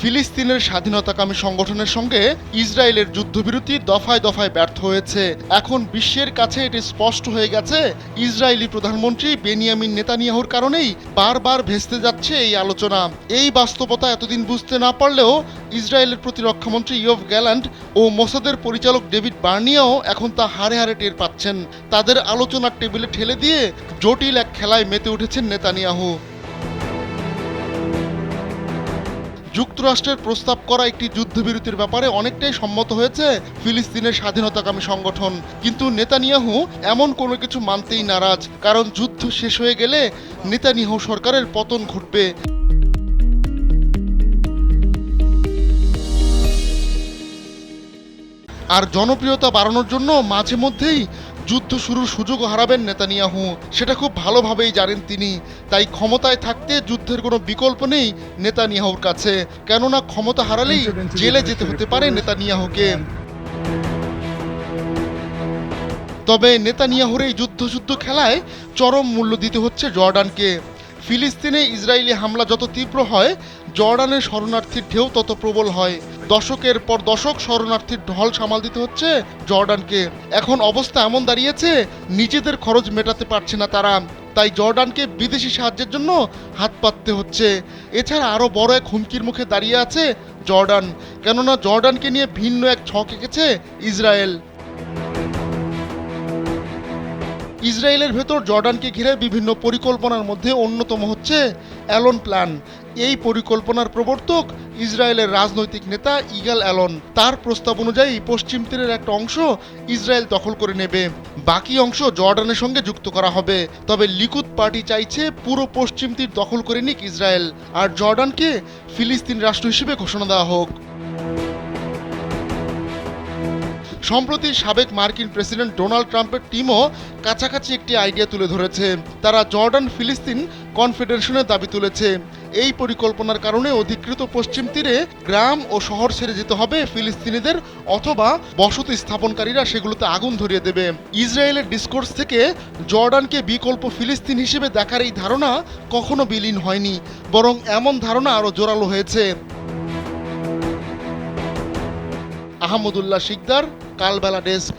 ফিলিস্তিনের স্বাধীনতাকামী সংগঠনের সঙ্গে ইসরায়েলের যুদ্ধবিরতি দফায় দফায় ব্যর্থ হয়েছে। এখন বিশ্বের কাছে এটি স্পষ্ট হয়ে গেছে, ইসরায়েলি প্রধানমন্ত্রী বেনিয়ামিন নেতানিয়াহুর কারণেই বারবার ভেস্তে যাচ্ছে এই আলোচনা। এই বাস্তবতা এতদিন বুঝতে না পারলেও ইসরায়েলের প্রতিরক্ষামন্ত্রী ইয়ভ গ্যালান্ট ও মোসাদের পরিচালক ডেভিড বার্নিয়াও এখন তা হারে হারে টের পাচ্ছেন। তাদের আলোচনার টেবিলে ঠেলে দিয়ে জটিল এক খেলায় মেতে উঠেছেন নেতানিয়াহু। যুক্তরাষ্ট্রের প্রস্তাব করা একটি যুদ্ধবিরতির ব্যাপারে অনেকটাই সম্মত হয়েছে ফিলিস্তিনের স্বাধীনতাকামী সংগঠন। কিন্তু নেতানিয়াহু এমন কোনো কিছু মানতেই নারাজ, কারণ যুদ্ধ শেষ হয়ে গেলে নেতানিয়াহু সরকারের পতন ঘটবে। আর জনপ্রিয়তা বাড়ানোর জন্য মাঝে মধ্যেই যুদ্ধ শুরুর সুযোগও হারাবেন নেতানিয়াহু। সেটা খুব ভালোভাবেই জানেন তিনি। তাই ক্ষমতায় থাকতে যুদ্ধের কোনো বিকল্প নেই নেতানিয়াহুর কাছে। কেননা ক্ষমতা হারালেই জেলে যেতে হতে পারে নেতানিয়াহুকে। তবে নেতানিয়াহুর এই যুদ্ধ যুদ্ধ খেলায় চরম মূল্য দিতে হচ্ছে জর্ডানকে। ফিলিস্তিনে ইসরায়েলি হামলা যত তীব্র হয় জর্ডানের শরণার্থীর ঢেউ তত প্রবল হয়। দশকের পর দশক শরণার্থীর ঢল সামাল দিতে হচ্ছে। জর্ডানকে এখন অবস্থা এমন দাঁড়িয়েছে, নিজেদের খরচ মেটাতে পারছে না তারা। তাই জর্ডানকে বিদেশি সাহায্যের জন্য হাত পাততে হচ্ছে। এছাড়া আরও বড় এক হুমকির মুখে দাঁড়িয়ে আছে জর্ডান। কেননা জর্ডানকে নিয়ে ভিন্ন এক ছক এঁকেছে ইসরায়েল। ইসরায়েলের ভেতর জর্ডানকে ঘিরে বিভিন্ন পরিকল্পনার মধ্যে অন্যতম হচ্ছে অ্যালন প্ল্যান। এই পরিকল্পনার প্রবর্তক ইসরায়েলের রাজনৈতিক নেতা ইগাল অ্যালন। তার প্রস্তাব অনুযায়ী পশ্চিম তীরের একটা অংশ ইসরায়েল দখল করে নেবে। বাকি অংশ জর্ডানের সঙ্গে যুক্ত করা হবে। তবে লিকুদ পার্টি চাইছে পুরো পশ্চিম তীর দখল করে নিক ইসরায়েল। আর জর্ডানকে ফিলিস্তিন রাষ্ট্র হিসেবে ঘোষণা দেওয়া হোক। সম্প্রতি সাবেক মার্কিন প্রেসিডেন্ট ডোনাল্ড ট্রাম্পের টিমও কাছাকাছি একটি আইডিয়া তুলে ধরেছে। তারা জর্ডান ফিলিস্তিন কনফেডারেশনের দাবি তুলেছে। এই পরিকল্পনার কারণে অধিকৃত পশ্চিম তীরে গ্রাম ও শহর ছেড়ে যেতে হবে ফিলিস্তিনিদের অথবা বসতি স্থাপনকারীরা সেগুলোতে আগুন ধরিয়ে দেবে। ইসরায়েলের ডিসকোর্স থেকে জর্ডানকে বিকল্প ফিলিস্তিন হিসেবে দেখার এই ধারণা কখনো বিলীন হয়নি, বরং এমন ধারণা আরও জোরালো হয়েছে। আহমদুল্লাহ শিকদার কালবেলা ডেস্ক